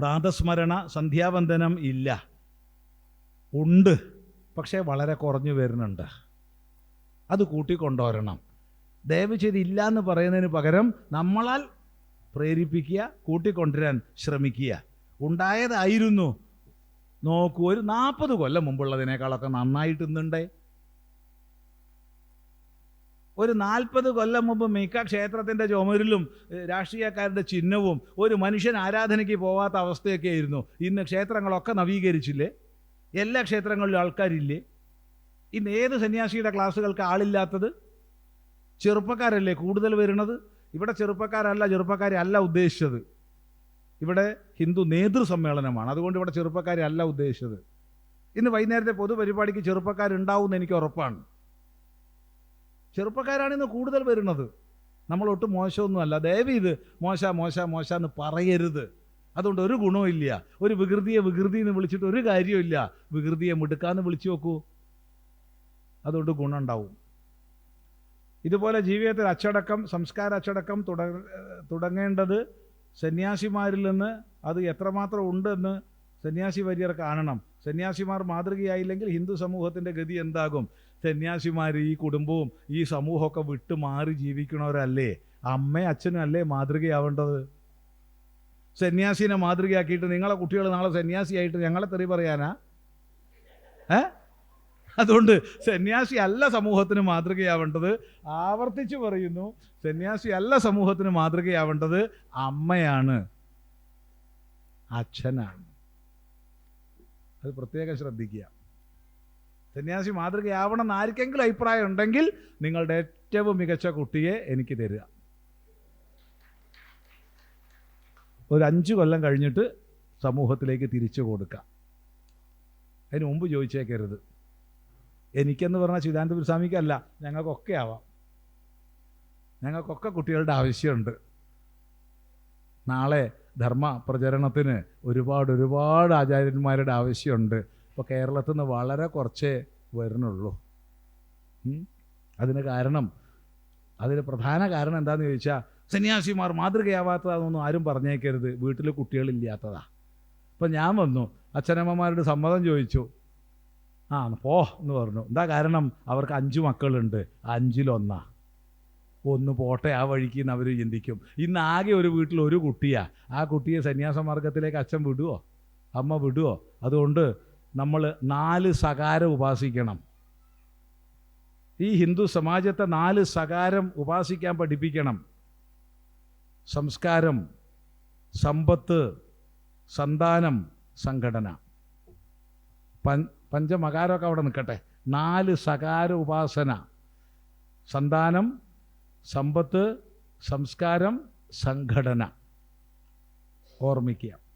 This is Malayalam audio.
പ്രാതസ്മരണ സന്ധ്യാവന്ദനം ഇല്ല. ഉണ്ട് പക്ഷേ വളരെ കുറഞ്ഞു വരുന്നുണ്ട്. അത് കൂട്ടിക്കൊണ്ടുവരണം. ദയവ് ചെയ്ത് ഇല്ല എന്ന് പറയുന്നതിന് പകരം നമ്മളാൽ പ്രേരിപ്പിക്കുക കൂട്ടിക്കൊണ്ടുവരാൻ ശ്രമിക്കുക. ഉണ്ടായതായിരുന്നു. നോക്കൂ ഒരു നാൽപ്പത് കൊല്ലം മുമ്പുള്ളതിനേക്കാളൊക്കെ നന്നായിട്ട് ഒരു നാൽപ്പത് കൊല്ലം മുമ്പ് മിക്ക ക്ഷേത്രത്തിന്റെ ചുമരിലും രാഷ്ട്രീയക്കാരുടെ ചിഹ്നവും ഒരു മനുഷ്യൻ ആരാധനയ്ക്ക് പോവാത്ത അവസ്ഥയൊക്കെ ആയിരുന്നു. ഇന്ന് ക്ഷേത്രങ്ങളൊക്കെ നവീകരിച്ചില്ലേ? എല്ലാ ക്ഷേത്രങ്ങളിലും ആൾക്കാരില്ലേ? ഇന്ന് ഏത് സന്യാസിയുടെ ക്ലാസ്സുകൾക്ക് ആളില്ലാത്തത്? ചെറുപ്പക്കാരല്ലേ കൂടുതൽ വരുന്നത്? ഇവിടെ ചെറുപ്പക്കാരല്ല ചെറുപ്പക്കാരെ അല്ല ഉദ്ദേശിച്ചത്. ഇവിടെ ഹിന്ദു നേതൃസമ്മേളനമാണ് അതുകൊണ്ട് ഇവിടെ ചെറുപ്പക്കാരെ അല്ല ഉദ്ദേശിച്ചത്. ഇന്ന് വൈകുന്നേരത്തെ പൊതുപരിപാടിക്ക് ചെറുപ്പക്കാരുണ്ടാവും എന്ന് എനിക്ക് ഉറപ്പാണ്. ചെറുപ്പക്കാരാണ് ഇന്ന് കൂടുതൽ വരുന്നത്. നമ്മൾ ഒട്ടും മോശമൊന്നുമല്ല. ദയവ് ഇത് മോശ മോശ മോശ എന്ന് പറയരുത്. അതുകൊണ്ട് ഒരു ഗുണവും ഒരു വികൃതിയെ വികൃതി എന്ന് വിളിച്ചിട്ട് ഒരു കാര്യമില്ല വികൃതിയെ മിടുക്കാന്ന് വിളിച്ചു നോക്കൂ. അതുകൊണ്ട് ഗുണമുണ്ടാവും ഇതുപോലെ ജീവിതത്തിൽ അച്ചടക്കം സംസ്കാര അച്ചടക്കം തുടങ്ങേണ്ടത് സന്യാസിമാരിൽ നിന്ന് അത് എത്രമാത്രം ഉണ്ടെന്ന് സന്യാസി വര്യർ കാണണം. സന്യാസിമാർ മാതൃകയായില്ലെങ്കിൽ ഹിന്ദു സമൂഹത്തിന്റെ ഗതി എന്താകും? സന്യാസിമാർ ഈ കുടുംബവും ഈ സമൂഹമൊക്കെ വിട്ടു മാറി ജീവിക്കണവരല്ലേ? അമ്മയും അച്ഛനും അല്ലേ മാതൃകയാവേണ്ടത്? സന്യാസിനെ മാതൃകയാക്കിയിട്ട് നിങ്ങളെ കുട്ടികൾ നാളെ സന്യാസിയായിട്ട് ഞങ്ങളെ തെറി പറയാനാ? ഏ? അതുകൊണ്ട് സന്യാസി അല്ല സമൂഹത്തിന് മാതൃകയാവേണ്ടത്. ആവർത്തിച്ച് പറയുന്നു സന്യാസി അല്ല സമൂഹത്തിന് മാതൃകയാവേണ്ടത് അമ്മയാണ് അച്ഛനാണ്. അത് പ്രത്യേകം ശ്രദ്ധിക്കുക. സന്യാസി മാതൃകയാവണം എന്ന് ആർക്കെങ്കിലും അഭിപ്രായം ഉണ്ടെങ്കിൽ നിങ്ങളുടെ ഏറ്റവും മികച്ച കുട്ടിയെ എനിക്ക് തരിക. ഒരു അഞ്ച് കൊല്ലം കഴിഞ്ഞിട്ട് സമൂഹത്തിലേക്ക് തിരിച്ചു കൊടുക്കുക അതിന് മുമ്പ് ചോദിച്ചേക്കരുത്. എനിക്കെന്ന് പറഞ്ഞാൽ ചിദാനന്ദപുര സ്വാമിക്കല്ല ഞങ്ങൾക്കൊക്കെ ആവാം. ഞങ്ങൾക്കൊക്കെ കുട്ടികളുടെ ആവശ്യമുണ്ട്. നാളെ ധർമ്മ പ്രചരണത്തിന് ഒരുപാട് ഒരുപാട് ആചാര്യന്മാരുടെ ആവശ്യമുണ്ട്. ഇപ്പോൾ കേരളത്തിൽ നിന്ന് വളരെ കുറച്ചേ വരുന്നുള്ളൂ. അതിന് കാരണം അതിന് പ്രധാന കാരണം എന്താണെന്ന് ചോദിച്ചാൽ സന്യാസിമാർ മാതൃകയാവാത്തതാണെന്നൊന്നും ആരും പറഞ്ഞേക്കരുത്. വീട്ടിൽ കുട്ടികളില്ലാത്തതാ. അപ്പം ഞാൻ വന്നു അച്ഛനമ്മമാരുടെ സമ്മതം ചോദിച്ചു. ആ പോ എന്ന് പറഞ്ഞു. എന്താ കാരണം? അവർക്ക് അഞ്ച് മക്കളുണ്ട്. അഞ്ചിലൊന്നാ. ഒന്ന് പോട്ടെ ആ വഴിക്ക് എന്ന് അവർ ചിന്തിക്കും. ഇന്ന് ആകെ ഒരു വീട്ടിൽ ഒരു കുട്ടിയാ. ആ കുട്ടിയെ സന്യാസമാർഗത്തിലേക്ക് അച്ഛൻ വിടുവോ? അമ്മ വിടുവോ? അതുകൊണ്ട് നമ്മൾ നാല് സകാരം ഉപാസിക്കണം. ഈ ഹിന്ദു സമാജത്തെ നാല് സകാരം ഉപാസിക്കാൻ പഠിപ്പിക്കണം. സംസ്കാരം സമ്പത്ത് സന്താനം സംഘടന. പഞ്ചമകാരമൊക്കെ അവിടെ നിൽക്കട്ടെ. നാല് സകാര ഉപാസന. സന്താനം സമ്പത്ത് സംസ്കാരം സംഘടന. ഓർമ്മിക്കുക.